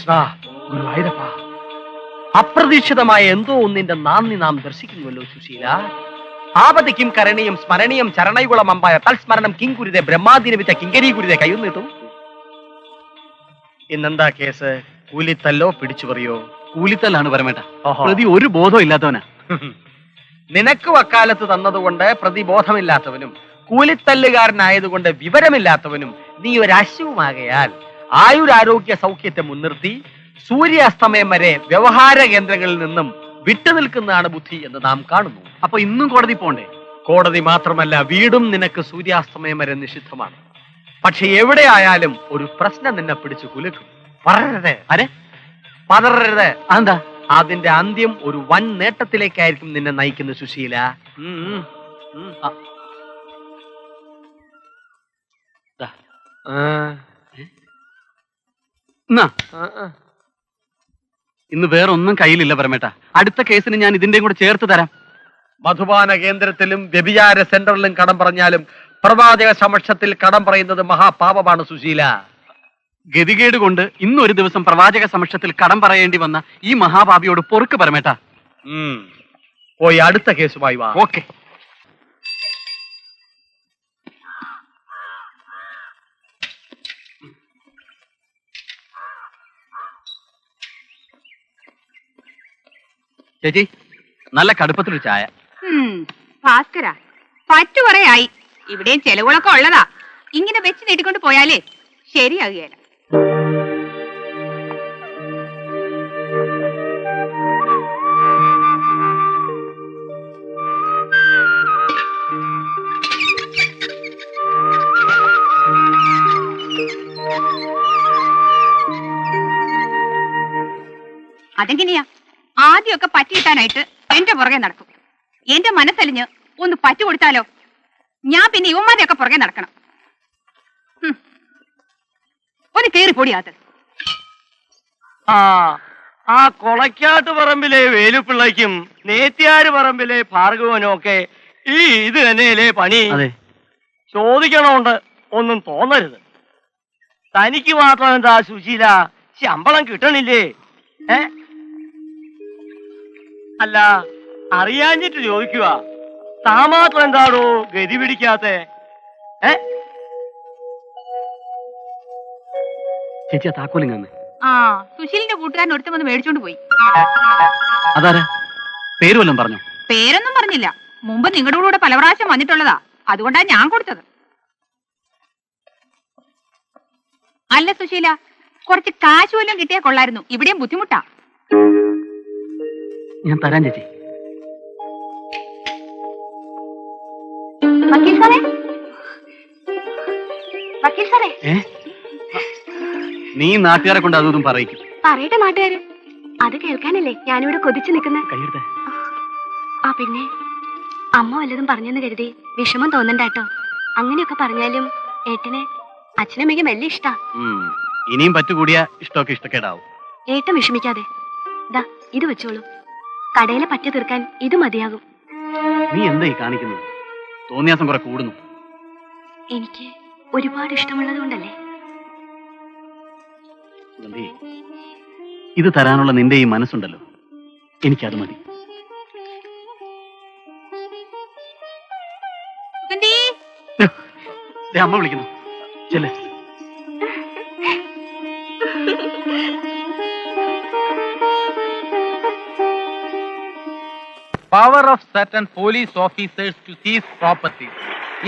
കൃഷ്ണ ഗുരുവായൂരപ്പ അപ്രതീക്ഷിതമായ എന്തോ ഒന്നിന്റെ നാന്ദി നാം ദർശിക്കുന്നുവല്ലോ സുശീല. ആപതിക്കും കരണീയം സ്മരണീയം ചരണയുകുളം അമ്പായ തൽസ്മരണം കിങ്കുരുതെ ബ്രഹ്മാതിരമിച്ച കിങ്കരി കുരുതെ കയ്യൊന്നിട്ടും ഇന്നെന്താ കേസ്? കൂലിത്തല്ലോ പിടിച്ചു പറയോ? കൂലിത്തല്ലാണ് പരമേട്ട. ഓഹോ. പ്രതി ഒരു ബോധം ഇല്ലാത്തവനാ. നിനക്ക് വക്കാലത്ത് തന്നതുകൊണ്ട് പ്രതിബോധമില്ലാത്തവനും കൂലിത്തല്ലുകാരനായതുകൊണ്ട് വിവരമില്ലാത്തവനും നീ ഒരു അശുവുമാകയാൽ ആയുരാരോഗ്യ സൗഖ്യത്തെ മുൻനിർത്തി സൂര്യാസ്തമയം വരെ വ്യവഹാര കേന്ദ്രങ്ങളിൽ നിന്നും വിട്ടുനിൽക്കുന്നതാണ് ബുദ്ധി എന്ന് നാം കാണുന്നു അപ്പൊ ഇന്നും കോടതി പോണ്ടേ കോടതി മാത്രമല്ല വീടും നിനക്ക് സൂര്യാസ്തമയം വരെ നിഷിദ്ധമാണ് പക്ഷെ എവിടെ ആയാലും ഒരു പ്രശ്നം നിന്നെ പിടിച്ചു കുലുക്കും പറയരുത് അരെ പതറരുത് അതെന്താ അതിന്റെ അന്ത്യം ഒരു വൻ നേട്ടത്തിലേക്കായിരിക്കും നിന്നെ നയിക്കുന്ന സുശീല. ആ. എന്നാ. ഇന്ന് വേറെ ഒന്നും കയ്യിലില്ല പരമേട്ട. അടുത്ത കേസിന് ഞാൻ ഇതിന്റെയും കൂടെ ചേർത്ത് തരാം. മധുപാന കേന്ദ്രത്തിലും വ്യഭിചാര സെന്ററിലും കടം പറഞ്ഞാലും പ്രവാചക സമക്ഷത്തിൽ കടം പറയുന്നത് മഹാപാപമാണ് സുശീല. ഗതികേട് കൊണ്ട് ഇന്ന് ഒരു ദിവസം പ്രവാചക സമക്ഷത്തിൽ കടം പറയേണ്ടി വന്ന ഈ മഹാഭാവിയോട് പൊറുക്ക് പരമേട്ട. ഉം. പോയി അടുത്ത കേസുമായി വാ. ഓക്കെ. ചേച്ചി നല്ല കടുപ്പത്തിലൊരു ചായ. ഭാസ്കര പറ്റു കുറയായി ഇവിടെയും ചെലവുകളൊക്കെ ഉള്ളതാ. ഇങ്ങനെ വെച്ച് നീട്ടിക്കൊണ്ട് പോയാലേ ശരിയാകുകയല്ല അതെങ്ങനെയാ? ആദ്യമൊക്കെ പറ്റിയിട്ടാനായിട്ട് എന്റെ പുറകെ നടക്കും. എന്റെ മനസ്സലിഞ്ഞ് ഒന്ന് പറ്റു കൊടുത്താലോ? ഞാൻ പിന്നെ ഇവന്മാരെയൊക്കെ പുറകെ നടക്കണം. ഒന്ന് കേറി പൊടിയാത്ത ആ ആ കൊളക്കാട്ട് പറമ്പിലെ വേലുപ്പിള്ളയ്ക്കും നേത്തിയാര് പറമ്പിലെ ഭാർഗവനും ഒക്കെ ഈ ഇത് തന്നെയല്ലേ പണി? അതെ. ചോദിക്കണോണ്ട് ഒന്നും തോന്നരുത്. തനിക്ക് മാത്രം എന്താ സുശീല? ശമ്പളം കിട്ടണില്ലേ? ഏ? അല്ല അറിയാഞ്ഞിട്ട് ചോദിക്കുക. താ മാത്രം എന്താണോ ഗതി പിടിക്കാത്ത? ഏ? ചേച്ചി ആ താക്കോലിങ്ങന്ന് ആ സുശീലിന്റെ കൂട്ടുകാരൻ ഒരുത്തം വന്ന് മേടിച്ചോണ്ട് പോയി. അതാരാ? പേര് വല്ലതും പറഞ്ഞു? പേരൊന്നും പറഞ്ഞില്ല. മുമ്പ് നിങ്ങളുടെ കൂടെ പല പ്രാവശ്യം വന്നിട്ടുള്ളതാ. അതുകൊണ്ടാ ഞാൻ കൊടുത്തത്. അല്ല സുശീല കുറച്ച് കാശ് വല്ലതും കിട്ടിയാ കൊള്ളായിരുന്നു. ഇവിടെയും ബുദ്ധിമുട്ടാ. ഞാൻ തരാൻ ചേച്ചി. വക്കീൽ സാറേ വക്കീൽ സാറേ ഏ? നീ നാട്ടുകാരെ കൊണ്ട് അതൊന്നും പറയിക്കും. പറയട്ടെ നാട്ടുകാര്. അത് കേൾക്കാനല്ലേ ഞാനിവിടെ കൊതിച്ചു നിൽക്കുന്നത് കയ്യെടുത്തേ ആ പിന്നെ അമ്മ വല്ലതും പറഞ്ഞെന്ന് കരുതി വിഷമം തോന്നണ്ട കേട്ടോ. അങ്ങനെയൊക്കെ പറഞ്ഞാലും ഏട്ടന് അച്ഛനമ്മയ്ക്ക് വലിയ ഇഷ്ടാ. ഇനിയും പറ്റുകൂടിയ ഇഷ്ടമൊക്കെ ഇഷ്ടക്കേടാവും. ഏട്ടൻ വിഷമിക്കാതെ. ദാ ഇത് വെച്ചോളൂ. കടയിലെ പറ്റ തീർക്കാൻ ഇത് മതിയാകും. നീ എന്താ ഈ കാണിക്കുന്നത്? തോന്നിയാസം കുറെ കൂടുന്നു. എനിക്ക് ഒരുപാട് ഇഷ്ടമുള്ളത് കൊണ്ടല്ലേ ഇത് തരാനുള്ള നിന്റെ ഈ മനസ്സുണ്ടല്ലോ. എനിക്കത് മതി. അമ്മ വിളിക്കുന്നു. ചെല്ലേ. power of certain police officers to seize property.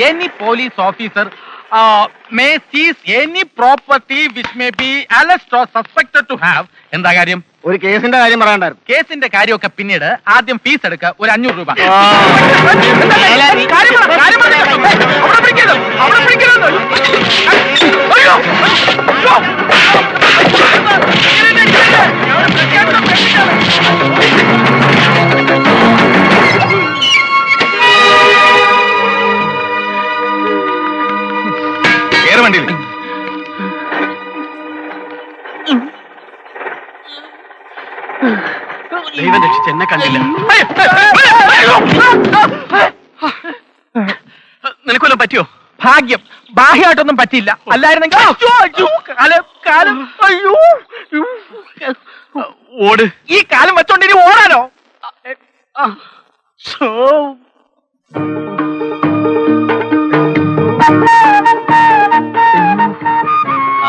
Any police officer uh, may seize any property which may be alleged or suspected to have. എന്താ കാര്യം ഒരു കേസിന്റെ കാര്യം പറയണ്ടായിരുന്നു കേസിന്റെ കാര്യമൊക്കെ പിന്നീട് ആദ്യം ഫീസ് എടുക്ക ഒരു അഞ്ഞൂറ് രൂപ ആ. കാര്യം പറ, കാര്യം പറ. അവിടെ പിടിക്കരുത്, അവിടെ പിടിക്കരുത്. അയ്യോ, അയ്യോ. ഇങ്ങനെ, ഇങ്ങനെ. നിനക്കൊല്ലം പറ്റിയോ? ഭാഗ്യം. ബാഹ്യമായിട്ടൊന്നും പറ്റിയില്ല. അല്ലായിരുന്നെങ്കിൽ അയ്യോ, അയ്യോ, കാലം, കാലം, അയ്യോ, ഓട്. ഈ കാലം വെച്ചോണ്ട് ഇനി ഓടാനോ? ആ. ഷോ.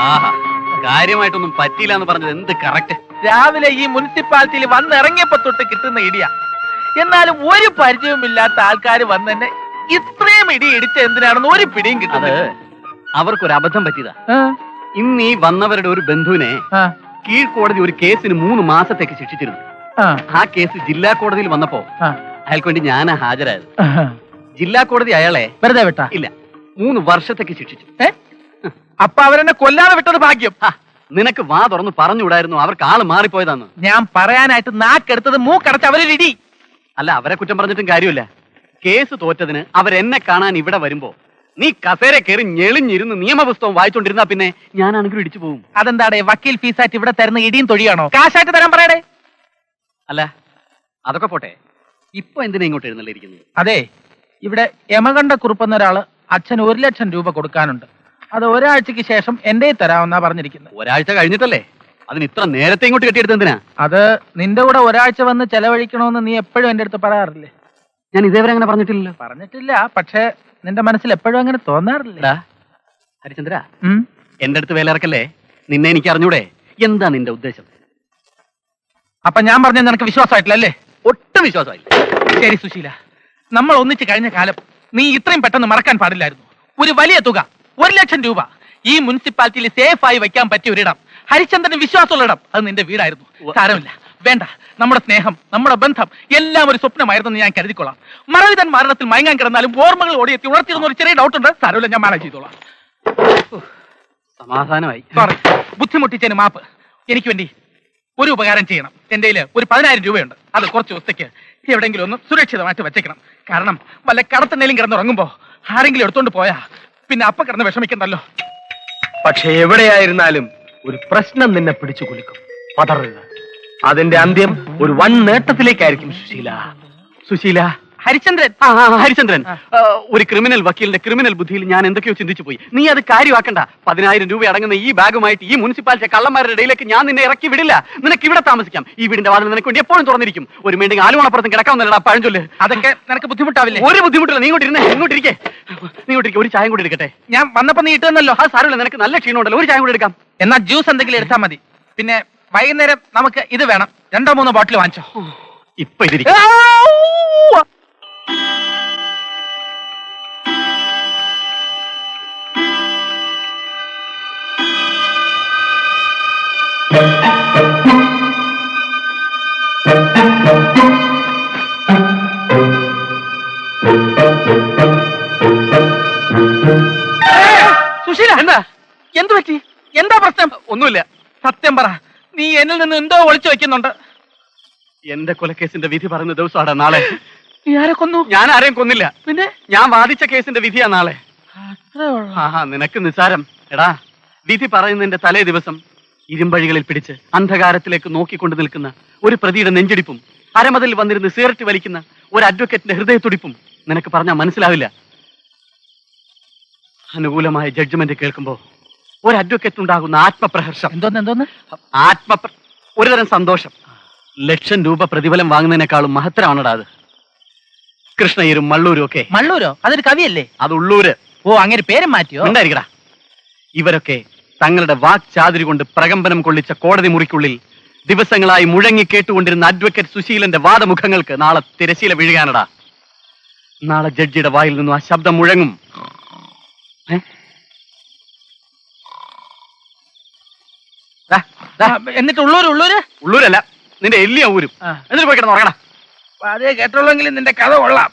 ആഹാ കാര്യമായിട്ടൊന്നും പറ്റിയില്ല എന്ന് പറഞ്ഞത് എന്ത് കറക്റ്റ് രാവിലെ ഈ മുനിസിപ്പാലിറ്റിയിൽ വന്നിറങ്ങിയപ്പോ തൊട്ട് കിട്ടുന്ന ഇടിയാ. എന്നാലും ഒരു പരിചയവുമില്ലാത്ത ആൾക്കാർ വന്ന് തന്നെ ഇത്രയും ഇടി ഇടിച്ച എന്തിനാണെന്ന് ഒരു പിടിയും കിട്ടുന്നത് അവർക്കൊരു അബദ്ധം പറ്റിയതാ. ഇന്ന് ഈ വന്നവരുടെ ഒരു ബന്ധുവിനെ കീഴ്ക്കോടതി ഒരു കേസിന് മൂന്ന് മാസത്തേക്ക് ശിക്ഷിച്ചിരുന്നു. ആ. കേസ് ജില്ലാ കോടതിയിൽ വന്നപ്പോ അയാൾക്ക് വേണ്ടി ഞാൻ ഹാജരായത്. ജില്ലാ കോടതി അയാളെ വെറുതെ വിട്ട? ഇല്ല മൂന്ന് വർഷത്തേക്ക് ശിക്ഷിച്ചു? അപ്പൊ അവരെന്നെ കൊല്ലാതെ വിട്ടത് ഭാഗ്യം? നിനക്ക് വാ തുറന്ന് പറഞ്ഞുകൂടായിരുന്നു അവർക്ക് ആൾ മാറിപ്പോയതാന്ന്. ഞാൻ പറയാനായിട്ട് നാക്കെടുത്തത് മൂക്കടച്ച് അവരിൽ ഇടി അല്ല അവരെ കുറ്റം പറഞ്ഞിട്ടും കാര്യമില്ല. കേസ് തോറ്റതിന് അവരെന്നെ കാണാൻ ഇവിടെ വരുമ്പോ നീ കസേര കയറി ഞെളിഞ്ഞിരുന്ന് നിയമപുസ്തകം വായിച്ചോണ്ടിരുന്നാ പിന്നെ ഞാനാണെങ്കിലും ഇടിച്ചു പോകും. അതെന്താടേ വക്കീൽ ഫീസായിട്ട് ഇവിടെ തരുന്ന ഇടിയും തൊഴിയാണോ? കാശായിട്ട് തരാൻ പറയടേ. അല്ല അതൊക്കെ പോട്ടെ. ഇപ്പൊ എന്തിനാ ഇങ്ങോട്ട് എഴുന്നള്ളിരിക്കുന്നത് അതെ ഇവിടെ യമകണ്ഠ കുറുപ്പ് എന്നൊരാൾ അച്ഛൻ ഒരു ലക്ഷം രൂപ കൊടുക്കാനുണ്ട്. അത് ഒരാഴ്ചക്ക് ശേഷം എന്റെ തരാമെന്നാ പറഞ്ഞിരിക്കുന്നത്. ഒരാഴ്ച കഴിഞ്ഞിട്ടല്ലേ? അതിന് ഇത്ര നേരത്തെ ഇങ്ങോട്ട് കെട്ടിയെടുത്ത് എന്തിനാ? അത് നിന്റെ കൂടെ ഒരാഴ്ച വന്ന് ചെലവഴിക്കണമെന്ന് നീ എപ്പോഴും എന്റെ അടുത്ത് പറയാറില്ലേ? ഞാൻ ഇതേവരെ അങ്ങനെ പറഞ്ഞിട്ടില്ലല്ലോ. പറഞ്ഞിട്ടില്ല പക്ഷേ നിന്റെ മനസ്സിൽ എപ്പോഴും അങ്ങനെ തോന്നാറില്ല? ഹരിചന്ദ്ര എന്റെ അടുത്ത് വേലിറക്കല്ലേ നിന്നെ എനിക്ക് അറിഞ്ഞൂടെ? എന്താ നിന്റെ ഉദ്ദേശം? അപ്പൊ ഞാൻ പറഞ്ഞത് നിനക്ക് വിശ്വാസമായിട്ടില്ല അല്ലേ? ഒട്ടും വിശ്വാസമായില്ല ശരി സുശീല നമ്മൾ ഒന്നിച്ച് കഴിഞ്ഞ കാലം നീ ഇത്രയും പെട്ടെന്ന് മറക്കാൻ പാടില്ലായിരുന്നു. ഒരു വലിയ തുക ഒരു ലക്ഷം രൂപ ഈ മുനിസിപ്പാലിറ്റിയിൽ സേഫ് ആയി വെക്കാൻ പറ്റിയ ഒരിടം. ഹരിചന്ദ്രന് വിശ്വാസമുള്ള ഇടം. അത് നിന്റെ വീടായിരുന്നു. സാരമില്ല. വേണ്ട. നമ്മുടെ സ്നേഹം നമ്മുടെ ബന്ധം എല്ലാം ഒരു സ്വപ്നമായിരുന്നു ഞാൻ കരുതിക്കൊള്ളാം. മറവിതൻ മരണത്തിൽ മയങ്ങാൻ കിടന്നാലും ഓർമ്മകൾ ഓടിയെത്തി ഉണർത്തിരുന്ന ഒരു ചെറിയ ഡൗട്ട് ഉണ്ട്. സാരമില്ല ഞാൻ മാനേജ് ചെയ്തോളാം. സമാധാനമായി. സോറി ബുദ്ധിമുട്ടിച്ചതിന് മാപ്പ്. എനിക്ക് വേണ്ടി ഒരു ഉപകാരം ചെയ്യണം. എന്റെ കയ്യിൽ ഒരു പതിനായിരം രൂപയുണ്ട്. അത് കുറച്ച് ദിവസത്തേക്ക് എവിടെയെങ്കിലും ഒന്ന് സുരക്ഷിതമായിട്ട് വെച്ചേക്കണം. കാരണം വല്ല കടത്തണ്ണയിലും കിടന്നുറങ്ങുമ്പോ ആരെങ്കിലും എടുത്തോണ്ട് പോയാ പിന്നെ അപ്പ കിടന്ന് വിഷമിക്കണ്ടല്ലോ. പക്ഷെ എവിടെയായിരുന്നാലും ഒരു പ്രശ്നം നിന്നെ പിടിച്ചു കുലുക്കും. പതറുക. അതിന്റെ അന്ത്യം ഒരു വൻ നേട്ടത്തിലേക്കായിരിക്കും സുശീല. സുശീല. ഹരിചന്ദ്രൻ. ഹരിചന്ദ്രൻ ഒരു ക്രിമിനൽ വക്കീലിന്റെ ക്രിമിനൽ ബുദ്ധിയിൽ ഞാൻ എന്തൊക്കെയോ ചിന്തിച്ചു പോയി. നീ അത് കാര്യമാക്കണ്ട. പതിനായിരം രൂപ അടങ്ങുന്ന ഈ ബാഗുമായിട്ട് ഈ മുനിസിപ്പാലിറ്റി കള്ളന്മാരുടെ ഇടയിലേക്ക് ഞാൻ നിന്നെ ഇറക്കി വിടില്ല. നിനക്ക് ഇവിടെ താമസിക്കാം. ഈ വീടിന്റെ വാതിൽ നിനക്ക് വേണ്ടി എപ്പോഴും തുറന്നിരിക്കും. ഒരു വേണ്ടി ആലുമണപ്പുറത്തും കിടക്കാവുന്നല്ലടാ പഴഞ്ചൊല്ല്. അതൊക്കെ നിനക്ക് ബുദ്ധിമുട്ടാവില്ലേ? ഒരു ബുദ്ധിമുട്ടില്ല. നീ ഇങ്ങോട്ട് ഇരുന്നേ ഇങ്ങോട്ട് ഇരിക്കേ നീ ഇങ്ങോട്ട് ഇരിക്കെ ഒരു ചായം കൂടി എടുക്കട്ടെ. ഞാൻ വന്നപ്പോ നീ ഇട്ടുന്നല്ലോ ആ സാരമില്ല. നിനക്ക് നല്ല ക്ഷീണമുണ്ടല്ലോ ഒരു ചായം കൂടി എടുക്കാം. എന്നാ ജ്യൂസ് എന്തെങ്കിലും എടുത്താൽ മതി. പിന്നെ വൈകുന്നേരം നമുക്ക് ഇത് വേണം. രണ്ടോ മൂന്നോ ബോട്ടിൽ വാങ്ങിച്ചോ. ഇപ്പൊ ഇതിരിക്കും. സുശീല എന്താ? എന്തു പറ്റി? എന്താ പ്രശ്നം? ഒന്നുമില്ല. സത്യം പറ. നീ എന്നിൽ നിന്ന് എന്തോ ഒളിച്ചു വെക്കുന്നുണ്ട്. എന്റെ കൊലക്കേസിന്റെ വിധി പറയുന്ന ദിവസമാണ് നാളെ. നീ ആരെ കൊന്നു. ഞാൻ ആരെയും കൊന്നില്ല. പിന്നെ? ഞാൻ വാദിച്ച കേസിന്റെ വിധിയാ നാളെ. ആഹാ നിനക്ക് നിസാരം എടാ വിധി പറയുന്നതിന്റെ തലേ ദിവസം ഇരുമ്പഴികളിൽ പിടിച്ച് അന്ധകാരത്തിലേക്ക് നോക്കിക്കൊണ്ട് നിൽക്കുന്ന ഒരു പ്രതിയുടെ നെഞ്ചിടിപ്പും അരമതിൽ വന്നിരുന്ന് സിഗരറ്റ് വലിക്കുന്ന ഒരു അഡ്വക്കേറ്റിന്റെ ഹൃദയത്തുടിപ്പും നിനക്ക് പറഞ്ഞാൽ മനസ്സിലാവില്ല. അനുകൂലമായ ജഡ്ജ്മെന്റ് കേൾക്കുമ്പോ ഒരു അഡ്വക്കേറ്റ് ഉണ്ടാകുന്ന ആത്മപ്രഹർഷം. എന്തോന്ന് എന്തോന്ന്? ആത്മപ്ര ഒരുതരം സന്തോഷം. ലക്ഷം രൂപ പ്രതിഫലം വാങ്ങുന്നതിനേക്കാളും മഹത്തരമാണടാ അത്. കൃഷ്ണയ്യരും മള്ളൂരും ഒക്കെ. മള്ളൂരോ? അതൊരു കവിയല്ലേ? അത് ഉള്ളൂര്. ഓ അങ്ങനെ പേരും മാറ്റിയോ? ഉണ്ടായിരിക്കടാ ഇവരൊക്കെ തങ്ങളുടെ വാക്ചാതുരി കൊണ്ട് പ്രകമ്പനം കൊള്ളിച്ച കോടതി മുറിക്കുള്ളിൽ ദിവസങ്ങളായി മുഴങ്ങി കേട്ടുകൊണ്ടിരുന്ന അഡ്വക്കേറ്റ് സുശീലന്റെ വാദമുഖങ്ങൾക്ക് നാളെ തിരശീല വീഴുകാനടാ നാളെ ജഡ്ജിയുടെ വായിൽ നിന്നും ആ ശബ്ദം മുഴങ്ങും. എന്നിട്ട് ഉള്ളൂര് ഉള്ളൂര്? ഉള്ളൂരല്ല നിന്റെ എല്ലിയ ഊരും. എന്നിട്ട് പോയി കിടന്ന് ഉറങ്ങടാ. അതേ കേട്ടുള്ളെങ്കിലും നിന്റെ കഥ കൊള്ളാം.